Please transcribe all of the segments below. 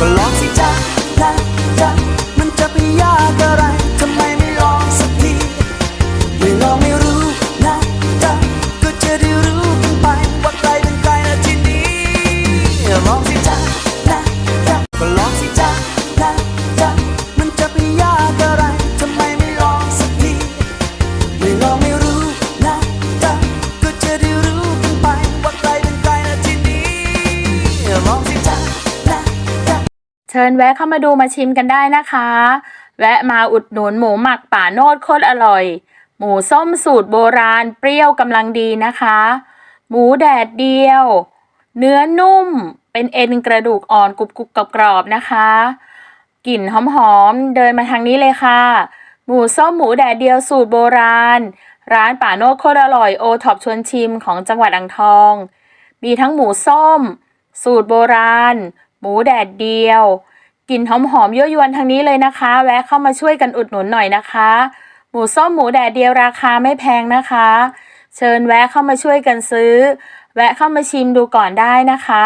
ก็ ญแวะเข้ามาดูมาชิมกันได้นะคะ แวะมาอุดหนุนหมูหมักป่าโนดโคตรอร่อย หมูส้มสูตรโบราณเปรี้ยวกำลังดีนะคะ หมูแดดเดียว เนื้อนุ่ม เป็นเอ็นกระดูกอ่อนกรุบกรุบกรอบๆนะคะ กลิ่นหอมๆ เดินมาทางนี้เลยค่ะ หมูส้มหมูแดดเดียวสูตรโบราณ ร้านป่าโนดโคตรอร่อยโอท็อปชวนชิมของจังหวัดอ่างทอง มีทั้งหมูส้ม สูตรโบราณหมูแดดเดียว กลิ่นหอมๆยั่วยวนทางนี้เลยนะคะ แวะเข้ามาช่วยกันอุดหนุนหน่อยนะคะ หมูส้มหมูแดดเดียวราคาไม่แพงนะคะ เชิญแวะเข้ามาช่วยกันซื้อ แวะเข้ามาชิมดูก่อนได้นะคะ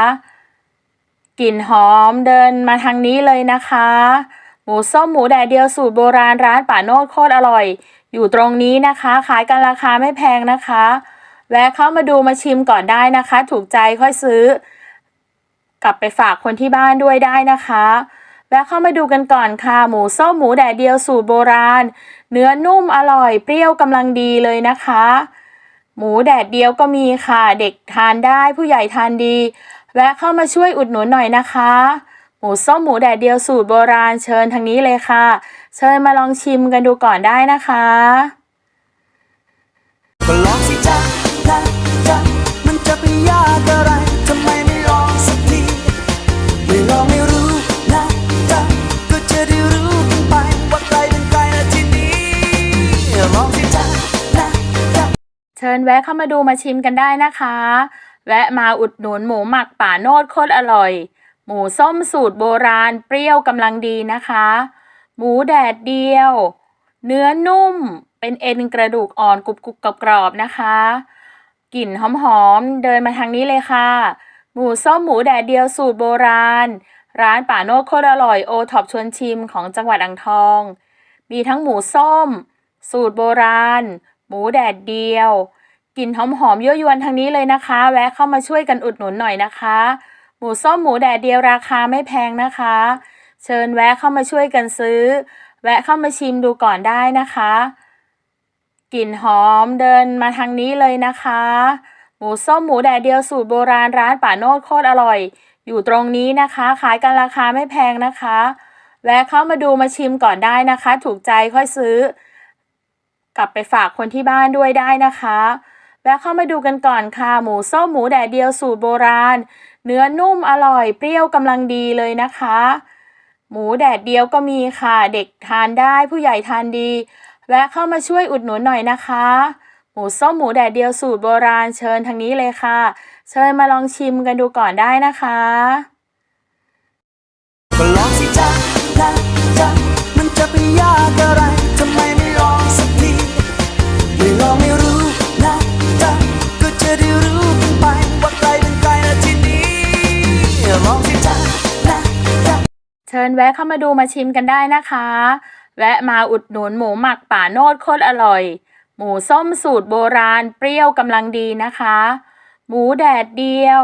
กลิ่นหอมเดินมาทางนี้เลยนะคะ หมูส้มหมูแดดเดียวสูตรโบราณร้านป่าโนดโคตรอร่อย อยู่ตรงนี้นะคะ ขายกันราคาไม่แพงนะคะ แวะเข้ามาดูมาชิมก่อนได้นะคะ ถูกใจค่อยซื้อ กลับไปฝากคนที่บ้านด้วยได้นะคะ แวะเข้ามาดูกันก่อนค่ะ หมูส้มหมูแดดเดียวสูตรโบราณ เนื้อนุ่มอร่อยเปรี้ยวกำลังดีเลยนะคะ หมูแดดเดียวก็มีค่ะ เด็กทานได้ผู้ใหญ่ทานดี แวะเข้ามาช่วยอุดหนุนหน่อยนะคะ หมูส้มหมูแดดเดียวสูตรโบราณเชิญทางนี้เลยค่ะ เชิญมาลองชิมกันดูก่อนได้นะคะก็ลองสิจ๊ะนะจ๊ะมันจะไปยากอะไร แวะเข้ามาดูมาชิมกันได้นะคะ แวะมาอุดหนุนหมูหมักป่าโนดโคตรอร่อย หมูส้มสูตรโบราณเปรี้ยวกำลังดีนะคะ หมูแดดเดียว เนื้อนุ่มเป็นเอ็นกระดูกอ่อนกรุบกรุบกรอบๆนะคะ กลิ่นหอมๆ เดินมาทางนี้เลยค่ะ หมูส้มหมูแดดเดียวสูตรโบราณ ร้านป่าโนดโคตรอร่อยโอท็อปชวนชิมของจังหวัดอ่างทอง มีทั้งหมูส้ม สูตรโบราณ หมูแดดเดียว กลิ่นหอมหอมๆยั่วยวนทางนี้เลยนะคะ แวะเข้ามาช่วยกันอุดหนุนหน่อยนะคะ หมูส้มหมูแดดเดียวราคาไม่แพงนะคะ เชิญแวะเข้ามาช่วยกันซื้อ แวะเข้ามาชิมดูก่อนได้นะคะกลิ่นหอมเดินมาทางนี้เลยนะคะ หมูส้มหมูแดดเดียวสูตรโบราณร้านป่าโนดโคตรอร่อย อยู่ตรงนี้นะคะ ขายกันราคาไม่แพงนะคะ แวะเข้ามาดูมาชิมก่อนได้นะคะ ถูกใจค่อยซื้อ กลับไปฝากคนที่บ้านด้วยได้นะคะ แวะเข้ามาดูกันก่อนค่ะ หมูส้มหมูแดดเดียวสูตรโบราณ เนื้อนุ่มอร่อยเปรี้ยวกำลังดีเลยนะคะ หมูแดดเดียวก็มีค่ะ เด็กทานได้ผู้ใหญ่ทานดี แวะเข้ามาช่วยอุดหนุนหน่อยนะคะ หมูส้มหมูแดดเดียวสูตรโบราณเชิญทางนี้เลยค่ะ เชิญมาลองชิมกันดูก่อนได้นะคะก็ลองสิจ๊ะจ๊ะมันจะไปยากอะไร แวะเข้ามาดูมาชิมกันได้นะคะ แวะมาอุดหนุนหมูหมักป่าโนดโคตรอร่อย หมูส้มสูตรโบราณเปรี้ยวกำลังดีนะคะ หมูแดดเดียว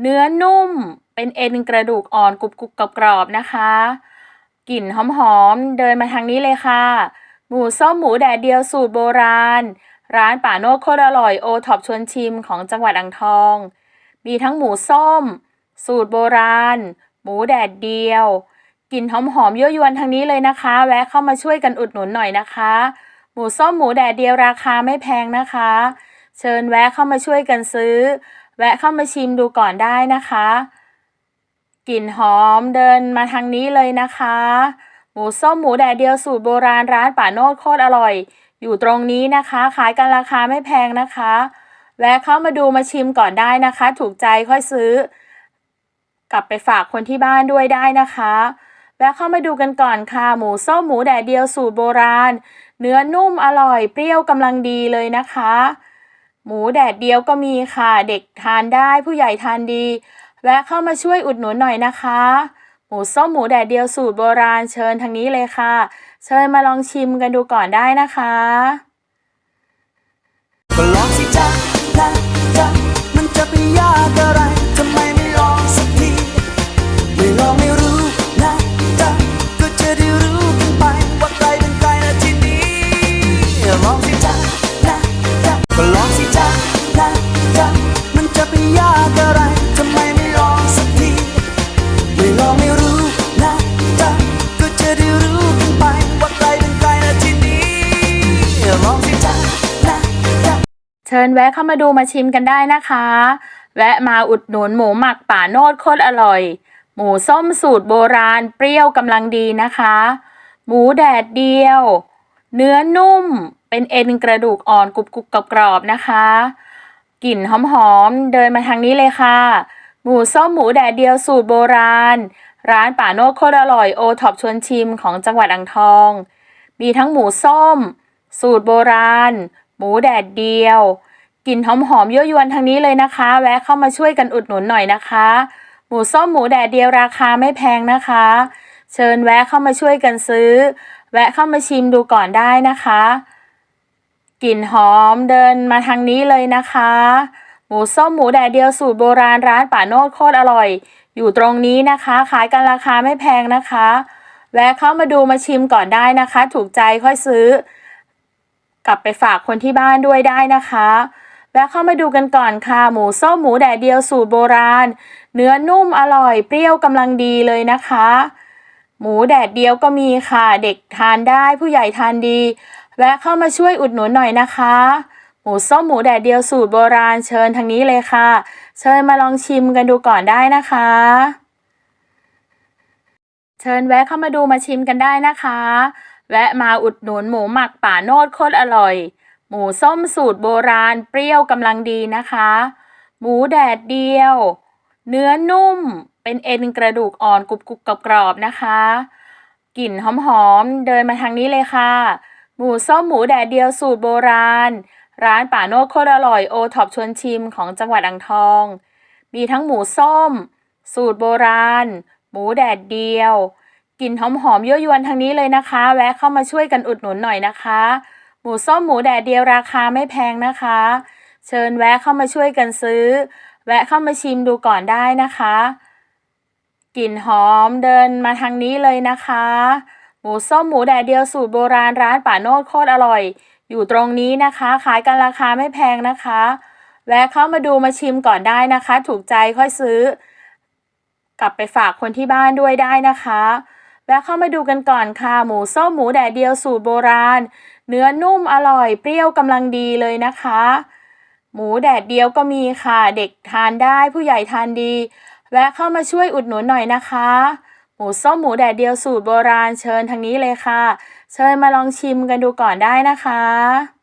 เนื้อนุ่ม เป็นเอ็นกระดูกอ่อนกรุบกรุบกรอบๆนะคะ กลิ่นหอมๆ เดินมาทางนี้เลยค่ะ หมูส้มหมูแดดเดียวสูตรโบราณ ร้านป่าโนดโคตรอร่อยโอท็อปชวนชิมของจังหวัดอ่างทอง มีทั้งหมูส้ม สูตรโบราณ หมูแดดเดียว กลิ่นหอมๆยั่วยวนทางนี้เลยนะคะ แวะเข้ามาช่วยกันอุดหนุนหน่อยนะคะ หมูส้มหมูแดดเดียวราคาไม่แพงนะคะ เชิญแวะเข้ามาช่วยกันซื้อ แวะเข้ามาชิมดูก่อนได้นะคะ กลิ่นหอมเดินมาทางนี้เลยนะคะ หมูส้มหมูแดดเดียวสูตรโบราณร้านป่าโนดโคตรอร่อย อยู่ตรงนี้นะคะ ขายกันราคาไม่แพงนะคะ แวะเข้ามาดูมาชิมก่อนได้นะคะ ถูกใจค่อยซื้อ กลับไปฝากคนที่บ้านด้วยได้นะคะ แวะเข้ามาดูกันก่อนค่ะ หมูส้มหมูแดดเดียวสูตรโบราณ เนื้อนุ่มอร่อยเปรี้ยวกำลังดีเลยนะคะ หมูแดดเดียวก็มีค่ะ เด็กทานได้ผู้ใหญ่ทานดี แวะเข้ามาช่วยอุดหนุนหน่อยนะคะ หมูส้มหมูแดดเดียวสูตรโบราณเชิญทางนี้เลยค่ะ เชิญมาลองชิมกันดูก่อนได้นะคะก็ลองสิจ๊ะนะจ๊ะมันจะไปยากอะไร ชิญแวะเข้ามาดูมาชิมกันได้นะคะ แวะมาอุดหนุนหมูหมักป่าโนดโคตรอร่อย หมูส้มสูตรโบราณเปรี้ยวกำลังดีนะคะ หมูแดดเดียว เนื้อนุ่ม เป็นเอ็นกระดูกอ่อนกรุบกรุบกรอบๆนะคะ กลิ่นหอมๆ เดินมาทางนี้เลยค่ะ หมูส้มหมูแดดเดียวสูตรโบราณ ร้านป่าโนดโคตรอร่อยโอท็อปชวนชิมของจังหวัดอ่างทอง มีทั้งหมูส้ม สูตรโบราณหมูแดดเดียว กลิ่นหอมๆยั่วยวนทางนี้เลยนะคะ แวะเข้ามาช่วยกันอุดหนุนหน่อยนะคะ หมูส้มหมูแดดเดียวราคาไม่แพงนะคะ เชิญแวะเข้ามาช่วยกันซื้อ แวะเข้ามาชิมดูก่อนได้นะคะ กลิ่นหอมเดินมาทางนี้เลยนะคะ หมูส้มหมูแดดเดียวสูตรโบราณร้านป่าโนดโคตรอร่อย อยู่ตรงนี้นะคะ ขายกันราคาไม่แพงนะคะ แวะเข้ามาดูมาชิมก่อนได้นะคะ ถูกใจค่อยซื้อ กลับไปฝากคนที่บ้านด้วยได้นะคะ แวะเข้ามาดูกันก่อนค่ะ หมูส้มหมูแดดเดียวสูตรโบราณ เนื้อนุ่มอร่อยเปรี้ยวกำลังดีเลยนะคะ หมูแดดเดียวก็มีค่ะ เด็กทานได้ผู้ใหญ่ทานดี แวะเข้ามาช่วยอุดหนุนหน่อยนะคะ หมูส้มหมูแดดเดียวสูตรโบราณเชิญทางนี้เลยค่ะ เชิญมาลองชิมกันดูก่อนได้นะคะ เชิญแวะเข้ามาดูมาชิมกันได้นะคะ แวะมาอุดหนุนหมูหมักป่าโนดโคตรอร่อย หมูส้มสูตรโบราณเปรี้ยวกำลังดีนะคะ หมูแดดเดียว เนื้อนุ่มเป็นเอ็นกระดูกอ่อนกรุบกรุบกรอบๆนะคะ กลิ่นหอมๆ เดินมาทางนี้เลยค่ะ หมูส้มหมูแดดเดียวสูตรโบราณ ร้านป่าโนดโคตรอร่อยโอท็อปชวนชิมของจังหวัดอ่างทอง มีทั้งหมูส้ม สูตรโบราณ หมูแดดเดียว กลิ่นหอมๆยั่วยวนทางนี้เลยนะคะ แวะเข้ามาช่วยกันอุดหนุนหน่อยนะคะ มูส้มหมูแดดเดียวราคาไม่แพงนะคะ เชิญแวะเข้ามาช่วยกันซื้อ แวะเข้ามาชิมดูก่อนได้นะคะ กลิ่นหอมเดินมาทางนี้เลยนะคะ หมูส้มหมูแดดเดียวสูตรโบราณร้านป่าโนดโคตรอร่อย อยู่ตรงนี้นะคะ ขายกันราคาไม่แพงนะคะ แวะเข้ามาดูมาชิมก่อนได้นะคะ ถูกใจค่อยซื้อ กลับไปฝากคนที่บ้านด้วยได้นะคะแวะเข้ามาดูกันก่อนค่ะ หมูส้มหมูแดดเดียวสูตรโบราณ เนื้อนุ่มอร่อยเปรี้ยวกำลังดีเลยนะคะ หมูแดดเดียวก็มีค่ะ เด็กทานได้ผู้ใหญ่ทานดีแวะเข้ามาช่วยอุดหนุนหน่อยนะคะ หมูส้มหมูแดดเดียวสูตรโบราณเชิญทางนี้เลยค่ะ เชิญมาลองชิมกันดูก่อนได้นะคะ